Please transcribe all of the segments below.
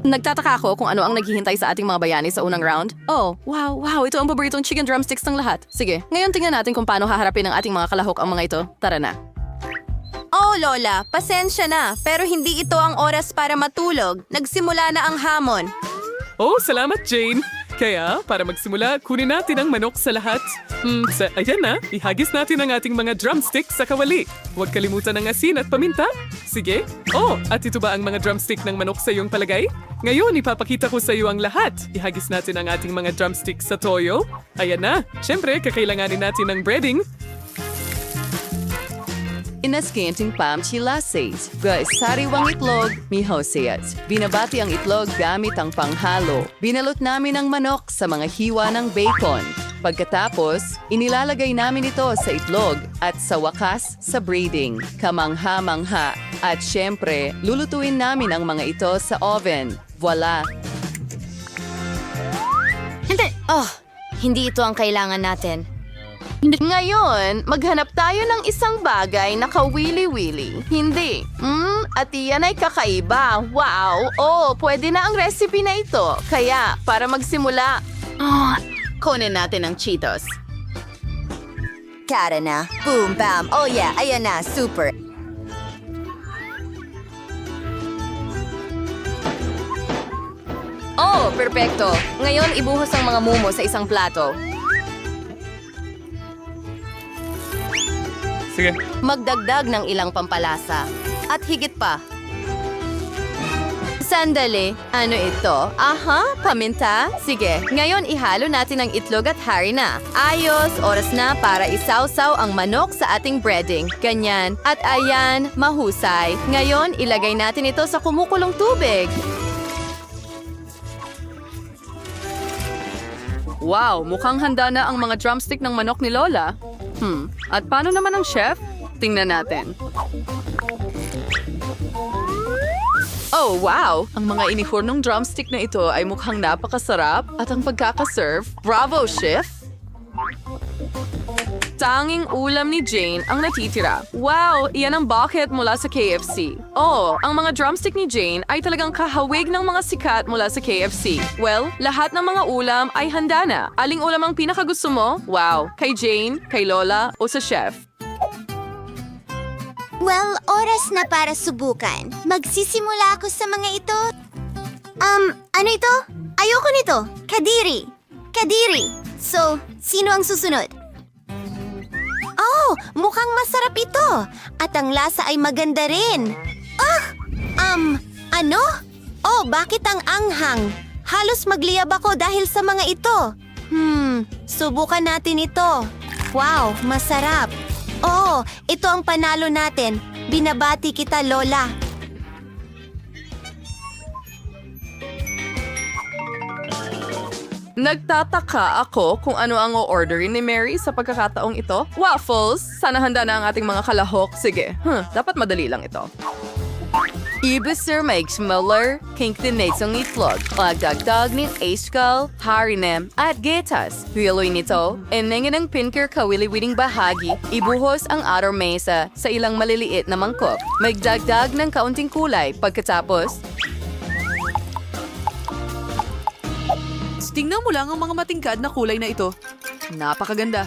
Nagtataka ako kung ano ang naghihintay sa ating mga bayani sa unang round. Oh, wow, wow, ito ang paboritong chicken drumsticks ng lahat. Sige, ngayon tingnan natin kung paano haharapin ng ating mga kalahok ang mga ito. Tara na. Oh, Lola, pasensya na, pero hindi ito ang oras para matulog. Nagsimula na ang hamon. Oh, salamat, Jane! Kaya, para magsimula, kunin natin ang manok sa lahat. Hmm, sa, ayan na, ihagis natin ang ating mga drumstick sa kawali. Huwag kalimutan ang asin at paminta. Sige. Oh, at ito ba ang mga drumstick ng manok sa iyong palagay? Ngayon, ipapakita ko sa iyo ang lahat. Ihagis natin ang ating mga drumstick sa toyo. Ayan na. Siyempre, kakailanganin natin ng breading. Inaskinting pam chilases. Guys, sariwang itlog, mi hoseyas. Binabati ang itlog gamit ang panghalo. Binalot namin ang manok sa mga hiwa ng bacon. Pagkatapos, inilalagay namin ito sa itlog at sa wakas sa breeding. Kamangha-mangha. At syempre, lulutuin namin ang mga ito sa oven. Voila! Hindi. Oh, hindi ito ang kailangan natin. Ngayon, maghanap tayo ng isang bagay na kawili-wili. Hindi. Mm, at iyan ay kakaiba. Wow! Oh, pwede na ang recipe na ito. Kaya, para magsimula, Kunin natin ang Cheetos. Kara na. Boom, bam. Oh yeah, ayan na. Super. Oh, perpekto. Ngayon, ibuhos ang mga mumo sa isang plato. Sige. Magdagdag ng ilang pampalasa. At higit pa. Sandali, ano ito? Aha, paminta? Sige, ngayon ihalo natin ang itlog at harina. Ayos, oras na para isawsaw ang manok sa ating breading. Ganyan. At ayan, mahusay. Ngayon, ilagay natin ito sa kumukulong tubig. Wow, mukhang handa na ang mga drumstick ng manok ni Lola. Hmm, at paano naman ang chef? Tingnan natin. Oh, wow! Ang mga inihurnong drumstick na ito ay mukhang napakasarap at ang pagkakaserve, bravo, chef! Tanging ulam ni Jane ang natitira. Wow, iyan ang bucket mula sa KFC. Oh, ang mga drumstick ni Jane ay talagang kahawig ng mga sikat mula sa KFC. Well, lahat ng mga ulam ay handa na. Aling ulam ang pinakagusto mo? Wow, kay Jane, kay Lola, o sa chef? Well, oras na para subukan. Magsisimula ako sa mga ito. Um, ano ito? Ayoko nito. Kadiri. Kadiri. So, sino ang susunod? Oh, mukhang masarap ito. At ang lasa ay maganda rin. Ah! Um, ano? Oh, bakit ang anghang? Halos magliyab ako dahil sa mga ito. Hmm, subukan natin ito. Wow, masarap. Oo, ito ang panalo natin. Binabati kita, Lola. Nagtataka ako kung ano ang o-orderin ni Mary sa pagkakataong ito. Waffles! Sana handa na ang ating mga kalahok. Sige, huh, dapat madali lang ito. Ibisir makes Muller, kinkdinates ang itlog, magdagdag ng askal, harinem, at getas. Hiloy nito, enengin ang pinker kawili-wiling bahagi, ibuhos ang araw mesa sa ilang maliliit na mangkok. Magdagdag ng kaunting kulay pagkatapos, Tingnan mo lang ang mga matingkad na kulay na ito. Napakaganda.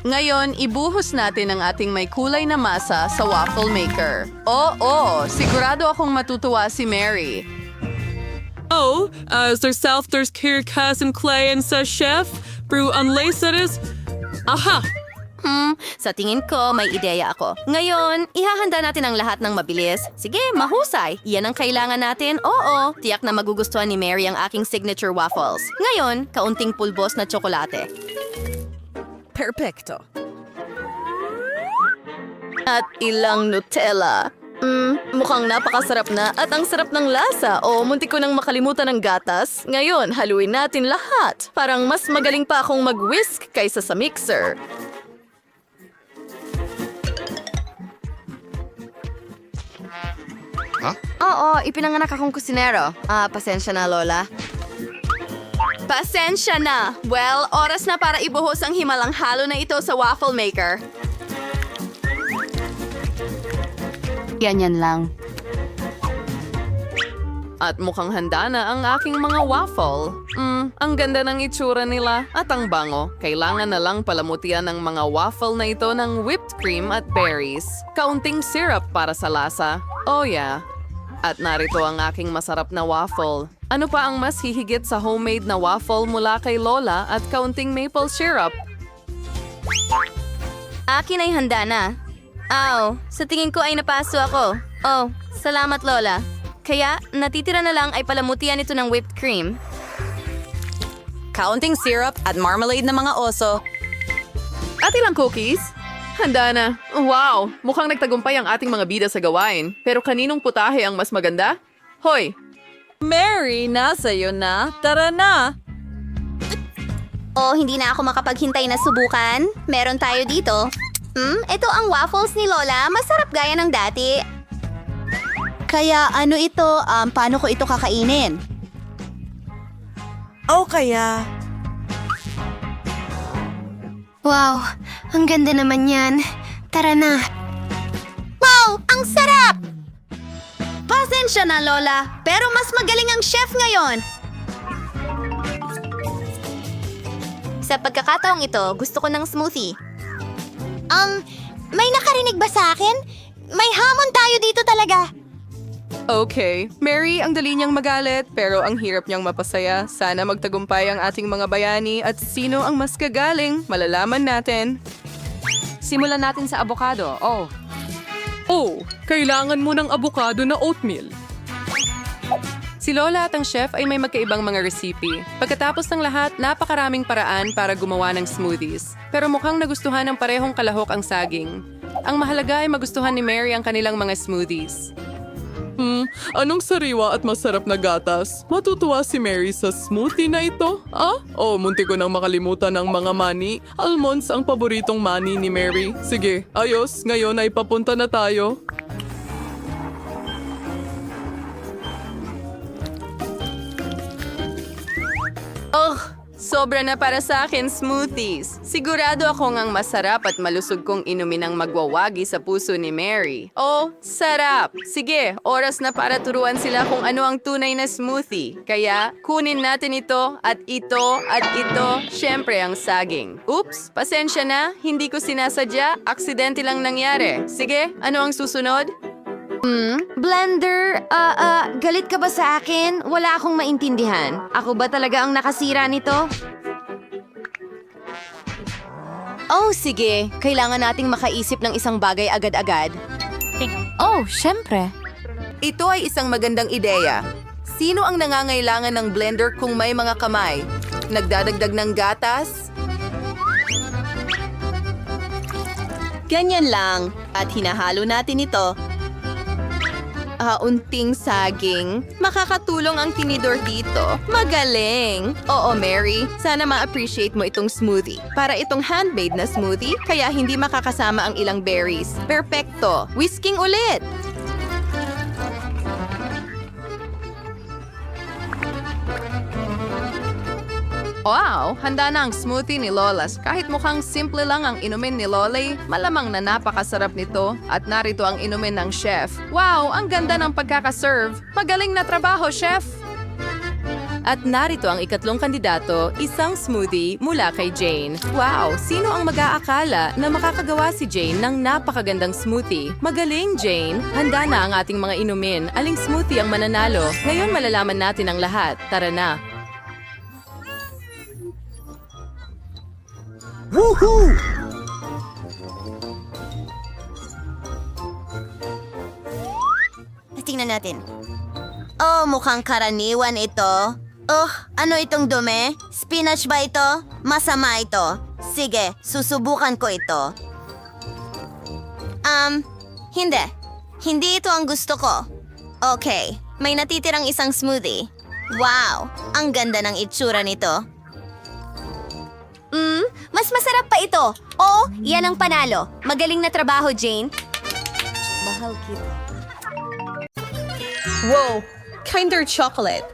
Ngayon, ibuhos natin ang ating may kulay na masa sa waffle maker. Oo, sigurado akong matutuwa si Mary. Oh, as their self there's care cousin Clay and sa chef, brew unlaceres. Aha! Hmm, sa tingin ko, may ideya ako. Ngayon, ihahanda natin ang lahat ng mabilis. Sige, mahusay. Iyan ang kailangan natin. Oo, tiyak na magugustuhan ni Mary ang aking signature waffles. Ngayon, kaunting pulbos na tsokolate. Perfecto. At ilang Nutella. Mm, mukhang napakasarap na at ang sarap ng lasa o muntik ko nang makalimutan ng gatas. Ngayon, haluin natin lahat. Parang mas magaling pa akong mag-whisk kaysa sa mixer. Oo, ipinanganak akong kusinero. Ah, pasensya na, Lola. Pasensya na. Well, oras na para ibuhos ang himalang halo na ito sa waffle maker. Ganyan lang. At mukhang handa na ang aking mga waffle. Mm, ang ganda ng itsura nila at ang bango. Kailangan na lang palamutian ng mga waffle na ito ng whipped cream at berries. Kaunting syrup para sa lasa. Oh yeah. At narito ang aking masarap na waffle. Ano pa ang mas hihigit sa homemade na waffle mula kay Lola at kaunting maple syrup? Akin ay handa na. Aw, sa tingin ko ay napaso ako. Oh, salamat Lola. Kaya, natitira na lang ay palamutian ito ng whipped cream. Counting syrup at marmalade na mga oso. At ilang cookies? Handa na. Wow! Mukhang nagtagumpay ang ating mga bida sa gawain. Pero kaninong putahe ang mas maganda? Hoy! Mary, nasa iyo na. Tara na. Oh, hindi na ako makapaghintay na subukan. Meron tayo dito. Hmm, ito ang waffles ni Lola. Masarap gaya ng dati. Kaya ano ito? Um, paano ko ito kakainin? O kaya... Wow, ang ganda naman yan. Tara na. Wow, ang sarap! Pasensya na, Lola. Pero mas magaling ang chef ngayon. Sa pagkakataong ito, gusto ko ng smoothie. Um, may nakarinig ba sa akin? May hamon tayo dito talaga. Okay. Mary, ang dali niyang magalit, pero ang hirap niyang mapasaya. Sana magtagumpay ang ating mga bayani at sino ang mas kagaling, malalaman natin. Simulan natin sa avocado. Oh, Oh, kailangan mo ng abukado na oatmeal. Si Lola at ang chef ay may magkaibang mga recipe. Pagkatapos ng lahat, napakaraming paraan para gumawa ng smoothies. Pero mukhang nagustuhan ng parehong kalahok ang saging. Ang mahalaga ay magustuhan ni Mary ang kanilang mga smoothies. Hmm, anong sariwa at masarap na gatas? Matutuwa si Mary sa smoothie na ito? Ah? Oh, munti ko nang makalimutan ang mga mani. Almonds ang paboritong mani ni Mary. Sige, ayos. Ngayon ay papunta na tayo. Oh, sobra na para sa akin smoothies. Sigurado akong ang masarap at malusog kong inumin ang magwawagi sa puso ni Mary. Oh, sarap! Sige, oras na para turuan sila kung ano ang tunay na smoothie. Kaya, kunin natin ito at ito at ito, syempre ang saging. Oops, pasensya na, hindi ko sinasadya, aksidente lang nangyari. Sige, ano ang susunod? Blender, ah, ah, galit ka ba sa akin? Wala akong maintindihan. Ako ba talaga ang nakasira nito? Oh, sige. Kailangan nating makaisip ng isang bagay agad-agad. Oh, syempre. Ito ay isang magandang ideya. Sino ang nangangailangan ng blender kung may mga kamay? Nagdadagdag ng gatas? Ganyan lang. At hinahalo natin ito. Ah, unting saging. Makakatulong ang tinidor dito. Magaling! Oo, Mary. Sana ma-appreciate mo itong smoothie. Para itong handmade na smoothie, kaya hindi makakasama ang ilang berries. Perfecto! Whisking ulit! Wow! Handa na ang smoothie ni Lolas. Kahit mukhang simple lang ang inumin ni Lolay, malamang na napakasarap nito. At narito ang inumin ng chef. Wow! Ang ganda ng pagkakaserve. Magaling na trabaho, chef! At narito ang ikatlong kandidato, isang smoothie mula kay Jane. Wow! Sino ang mag-aakala na makakagawa si Jane ng napakagandang smoothie? Magaling, Jane! Handa na ang ating mga inumin. Aling smoothie ang mananalo? Ngayon malalaman natin ang lahat. Tara na! Tingnan natin. Oh, mukhang karaniwan ito. Oh, ano itong dumi? Spinach ba ito? Masama ito. Sige, susubukan ko ito. Um, hindi. Hindi ito ang gusto ko. Okay, may natitirang isang smoothie. Wow, ang ganda ng itsura nito. Mm, mas masarap pa ito. Oh, yan ang panalo. Magaling na trabaho, Jane. Mahal kita. Wow! Kinder chocolate.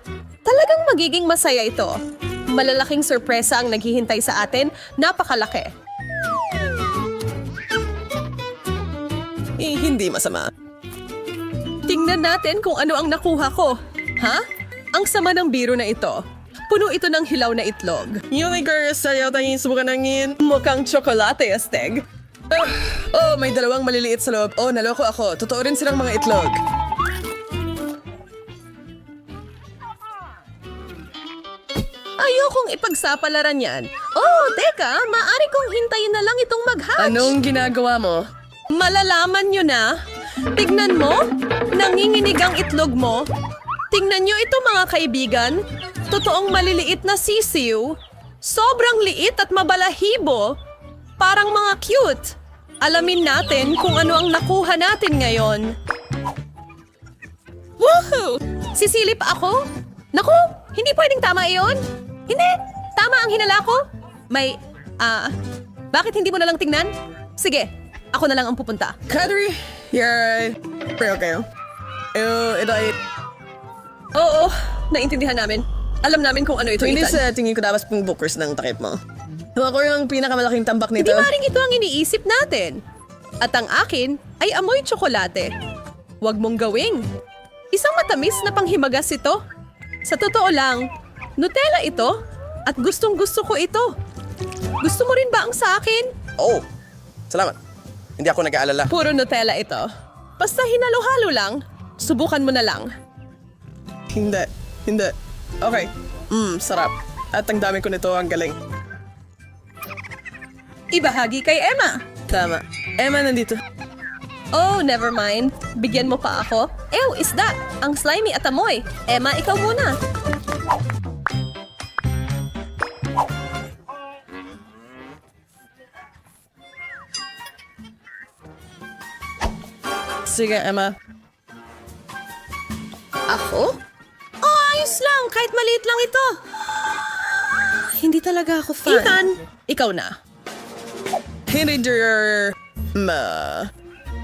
Talagang magiging masaya ito. Malalaking sorpresa ang naghihintay sa atin. Napakalaki. eh, hindi masama. Tingnan natin kung ano ang nakuha ko. Ha? Ang sama ng biro na ito. Puno ito ng hilaw na itlog. Unicorn, sa'yo tayong subukan ng. Mukhang tsokolate, Asteg. Oh, oh, may dalawang maliliit sa loob. Oh, naloko ako. Totoo rin silang mga itlog. Ayokong ipagsapalaran yan. Oh, teka, maaari kong hintayin na lang itong mag-hatch. Anong ginagawa mo? Malalaman nyo na. Tignan mo, nanginginig ang itlog mo. Tingnan nyo ito mga kaibigan. Totoong maliliit na sisiw. Sobrang liit at mabalahibo. Parang mga cute. Alamin natin kung ano ang nakuha natin ngayon. Woohoo! Sisilip ako? Naku, hindi pwedeng tama iyon. Hindi, tama ang hinala ko. May, ah, bakit hindi mo na lang tingnan? Sige, ako na lang ang pupunta. Kadri, you're right. Pero kayo. Eh, ito ay... Oo, naintindihan namin. Alam namin kung ano ito, Hindi sa tingin ko dapat pong bookers ng takip mo. Ako yung pinakamalaking tambak nito. Hindi maring ito ang iniisip natin. At ang akin ay amoy tsokolate. Huwag mong gawing. Isang matamis na panghimagas ito. Sa totoo lang, Nutella ito at gustong gusto ko ito. Gusto mo rin ba ang sa akin? Oh, salamat. Hindi ako nag-aalala. Puro Nutella ito. Basta hinalo-halo lang. Subukan mo na lang. Hindi. Hindi. Okay. Mmm, sarap. At ang dami ko nito, ang galing. Ibahagi kay Emma. Tama. Emma, nandito. Oh, never mind. Bigyan mo pa ako. Ew, isda. Ang slimy at amoy. Emma, ikaw muna. Sige, Emma. Ako? Ayos lang. Kahit maliit lang ito. Hindi talaga ako fan. Ethan, ikaw na. Hindi, dear. Ma.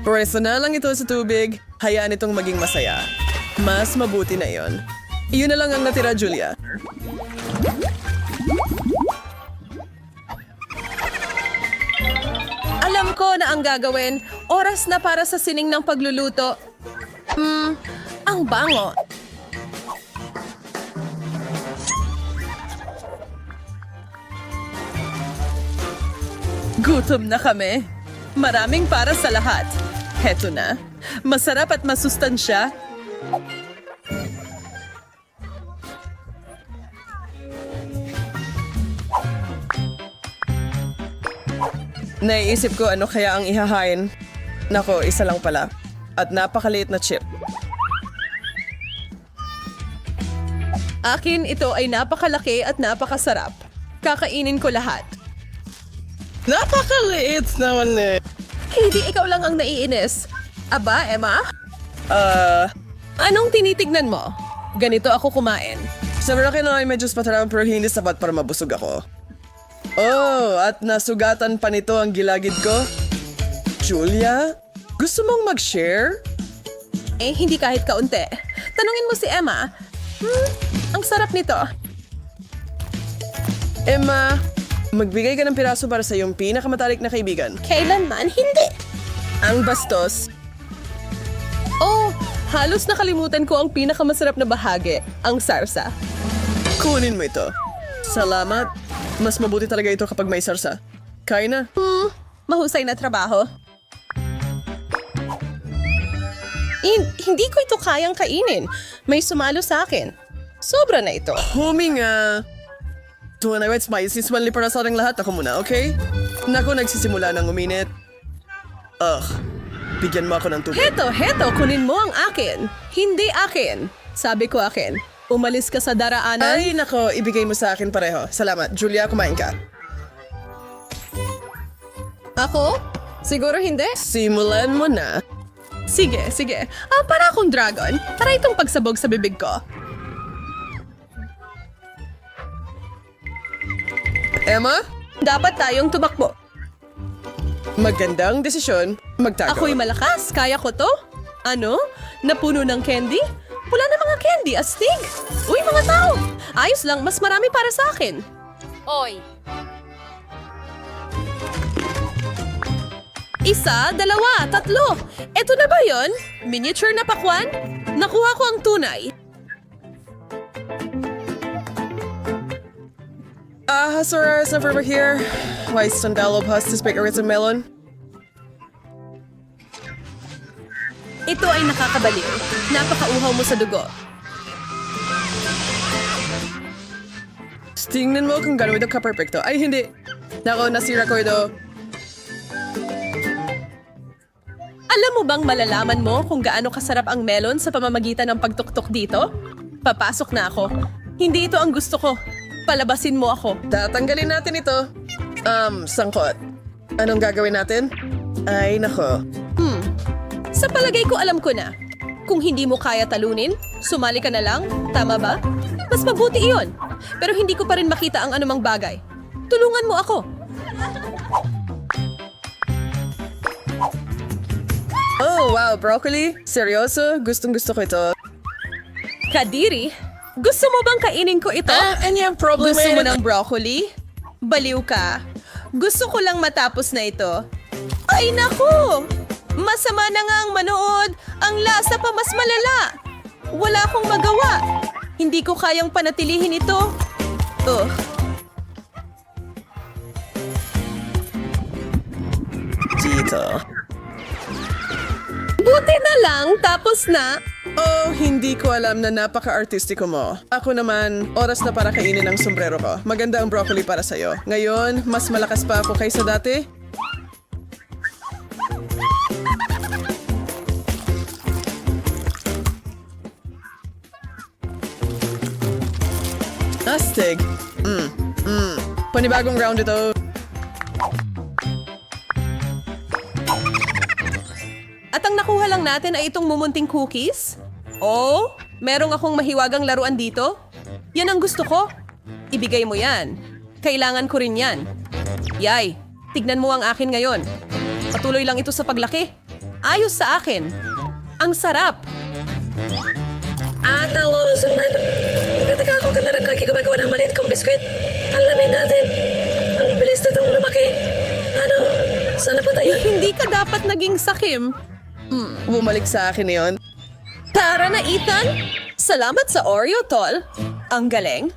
Pwesto na lang ito sa tubig. Hayaan itong maging masaya. Mas mabuti na yon. Iyon na lang ang natira, Julia. Alam ko na ang gagawin. Oras na para sa sining ng pagluluto. Hmm, ang bango. Gutom na kami. Maraming para sa lahat. Heto na. Masarap at masustansya. Naiisip ko ano kaya ang ihahain. Nako, isa lang pala. At napakaliit na chip. Akin ito ay napakalaki at napakasarap. Kakainin ko lahat. Napakaliit naman eh. Hindi ikaw lang ang naiinis. Aba, Emma? Ah, Anong tinitignan mo? Ganito ako kumain. sa na ay medyo spatarang pero hindi sapat para mabusog ako. Oh, at nasugatan pa nito ang gilagid ko. Julia, gusto mong mag-share? Eh, hindi kahit kaunti. Tanungin mo si Emma. Hmm, ang sarap nito. Emma, magbigay ka ng piraso para sa iyong pinakamatalik na kaibigan. Kailanman hindi. Ang bastos. Oh, halos nakalimutan ko ang pinakamasarap na bahagi, ang sarsa. Kunin mo ito. Salamat. Mas mabuti talaga ito kapag may sarsa. Kaya na. Hmm, mahusay na trabaho. Hin- hindi ko ito kayang kainin. May sumalo sa akin. Sobra na ito. Huminga. Tuwa na wets, may sismanli para sa ating lahat. Ako muna, okay? Naku, nagsisimula ng uminit. Ugh. Bigyan mo ako ng tubig. Heto, heto, kunin mo ang akin. Hindi akin. Sabi ko akin. Umalis ka sa daraanan. Ay, nako, ibigay mo sa akin pareho. Salamat. Julia, kumain ka. Ako? Siguro hindi. Simulan mo na. Sige, sige. Ah, para akong dragon. Tara itong pagsabog sa bibig ko. Emma, Dapat tayong tumakbo. magandang desisyon. Magtago. Ako'y malakas. Kaya ko to. Ano? Napuno ng candy? Pula na mga candy, astig. Uy, mga tao. Ayos lang, mas marami para sa akin. Oy, Isa, dalawa, tatlo. Eto na ba yon? Miniature na pakwan? Nakuha ko ang tunay. Is never over here. Why sandalo pas to speak with melon? Ito ay nakakabaliw. Napakauhaw mo sa dugo. Tingnan mo kung gano'n ito ka-perfecto. Ay, hindi. Nako, nasira ko ito. Alam mo bang malalaman mo kung gaano kasarap ang melon sa pamamagitan ng pagtuktok dito? Papasok na ako. Hindi ito ang gusto ko. Palabasin mo ako. Tatanggalin natin ito. Um, sangkot. Anong gagawin natin? Ay, nako. Sa palagay ko alam ko na. Kung hindi mo kaya talunin, sumali ka na lang. Tama ba? Mas mabuti iyon. Pero hindi ko pa rin makita ang anumang bagay. Tulungan mo ako. Oh, wow, broccoli? Seryoso? Gustong gusto ko ito. Kadiri, gusto mo bang kainin ko ito? and yung problem Gusto mo ng broccoli? Baliw ka. Gusto ko lang matapos na ito. Ay naku! Masama na nga ang manood. Ang lasa pa mas malala. Wala akong magawa. Hindi ko kayang panatilihin ito. Ugh. Dito. Buti na lang, tapos na. Oh, hindi ko alam na napaka-artistiko mo. Ako naman, oras na para kainin ang sombrero ko. Maganda ang broccoli para sa'yo. Ngayon, mas malakas pa ako kaysa dati. Astig. Mm, mm. Panibagong round ito. At ang nakuha lang natin ay itong mumunting cookies? Oh, merong akong mahiwagang laruan dito? Yan ang gusto ko. Ibigay mo yan. Kailangan ko rin yan. Yay, tignan mo ang akin ngayon. Patuloy lang ito sa paglaki. Ayos sa akin. Ang sarap. At ang sunod, pagkataka ako ka na rin kakigumagawa ng maliit kong biskwit. Alamin natin. Ang bilis na itong lumaki. Ano, sana pa tayo? Hindi ka dapat naging sakim. Bumalik sa akin yon. Tara na, Ethan! Salamat sa Oreo, tol. Ang galing.